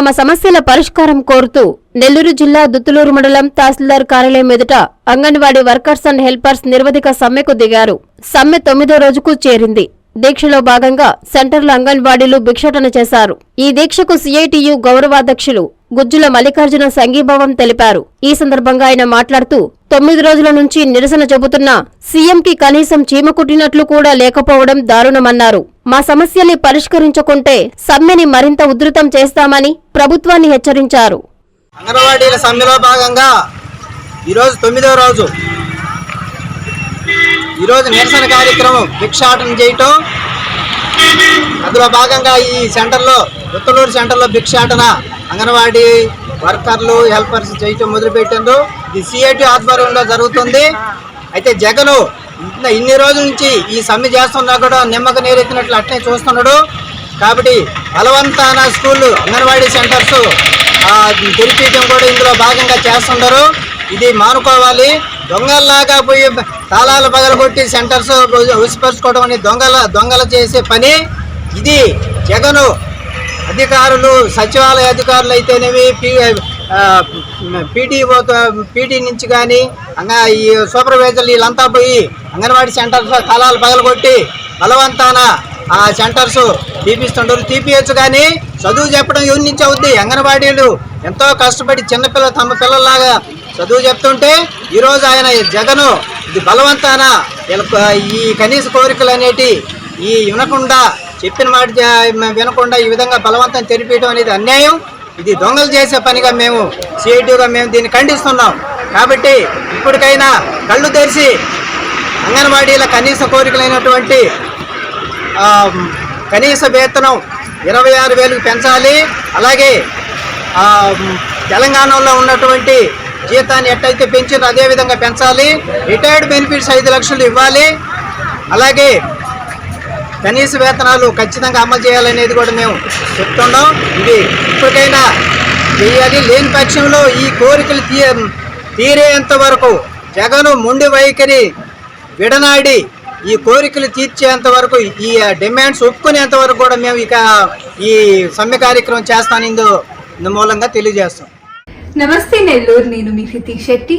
తమ సమస్యల పరిష్కారం కోరుతూ నెల్లూరు జిల్లా దుత్తులూరు మండలం తహసీల్దార్ కార్యాలయం ఎదుట అంగన్వాడీ వర్కర్స్ అండ్ హెల్పర్స్ నిర్వధిక సమ్మెకు దిగారు. సమ్మె తొమ్మిదో రోజుకు చేరింది. దీక్షలో భాగంగా సెంటర్ల అంగన్వాడీలు భిక్షాటన చేశారు. ఈ దీక్షకు సిఐటియు గౌరవాధ్యక్షులు గుజ్జుల మల్లికార్జున సంఘీభావం తెలిపారు. ఈ సందర్భంగా ఆయన మాట్లాడుతూ తొమ్మిది రోజుల నుంచి నిరసన చెబుతున్నా సీఎంకి కనీసం చీమ కుట్టినట్లు కూడా లేకపోవడం దారుణమన్నారు. మా సమస్యల్ని పరిష్కరించకుంటే సమ్మెని మరింత ఉధృతం చేస్తామని ప్రభుత్వాన్ని హెచ్చరించారు. అంగన్వాడీల సమ్మెలో భాగంగా ఈరోజు తొమ్మిదవ రోజు. ఈరోజు నిరసన కార్యక్రమం భిక్షాటన చేయటం. అందులో భాగంగా ఈ సెంటర్లో ఉత్తలూరు సెంటర్లో భిక్షాటన అంగన్వాడీ వర్కర్లు హెల్పర్స్ చేయటం మొదలుపెట్టారు ఇది సిఐటి ఆధ్వర్యంలో జరుగుతుంది. అయితే జగను ఇన్ని రోజుల నుంచి ఈ సమ్మె చేస్తున్నా కూడా నిమ్మక నీరెత్తినట్లు అట్లే చూస్తున్నాడు. కాబట్టి బలవంతాన స్కూళ్ళు అంగన్వాడీ సెంటర్స్ ఆ, కూడా ఇందులో భాగంగా చేస్తున్నారు ఇది మానుకోవాలి. దొంగల్లాగా పోయి తాళాలు పగలగొట్టి సెంటర్స్ ఉసిపరుచుకోవడం అని దొంగల దొంగలు చేసే పని. ఇది జగను అధికారులు సచివాలయ అధికారులు అయితేనేవి పీ పీటీ నుంచి కానీ అంగా ఈ సూపర్వైజర్లు వీళ్ళంతా పోయి అంగన్వాడీ సెంటర్స్ తలాలు పగలగొట్టి బలవంతాన ఆ సెంటర్స్ తీపిస్తుంటారు. తీపియచ్చు కానీ చదువు చెప్పడం ఎవరి నుంచి అవుద్ది? అంగన్వాడీలు ఎంతో కష్టపడి చిన్నపిల్ల తమ పిల్లల్లాగా చదువు చెప్తుంటే ఈరోజు ఆయన జగను ఇది బలవంతాన ఈ కనీస కోరికలు అనేటి ఈ వినకుండా చెప్పిన మాట వినకుండా ఈ విధంగా బలవంతం తెరిపించడం అనేది అన్యాయం. ఇది దొంగలు చేసే పనిగా మేము సిఐటిగా మేము దీన్ని ఖండిస్తున్నాం. కాబట్టి ఇప్పటికైనా కళ్ళు తెరిచి అంగన్వాడీల కనీస కోరికలైనటువంటి కనీస వేతనం ఇరవై ఆరు వేలకు పెంచాలి. అలాగే తెలంగాణలో ఉన్నటువంటి జీతాన్ని ఎట్టయితే పెంచారో అదే విధంగా పెంచాలి. రిటైర్డ్ బెనిఫిట్స్ ఐదు లక్షలు ఇవ్వాలి. అలాగే కనీస వేతనాలు ఖచ్చితంగా అమలు చేయాలనేది కూడా మేము చెప్తున్నాం. ఇది ఇప్పటికైనా చేయాలి. లేని పక్షంలో ఈ కోరికలు తీ తీరేంత వరకు జగను మొండి వైఖరి విడనాడి ఈ కోరికలు తీర్చేంత వరకు ఈ డిమాండ్స్ ఒప్పుకునేంత వరకు కూడా మేము ఇక ఈ సమ్మె కార్యక్రమం చేస్తాను ఇందు మూలంగా తెలియజేస్తాం. నమస్తే నెల్లూరు నేను మీ హృతిక్ శెట్టి.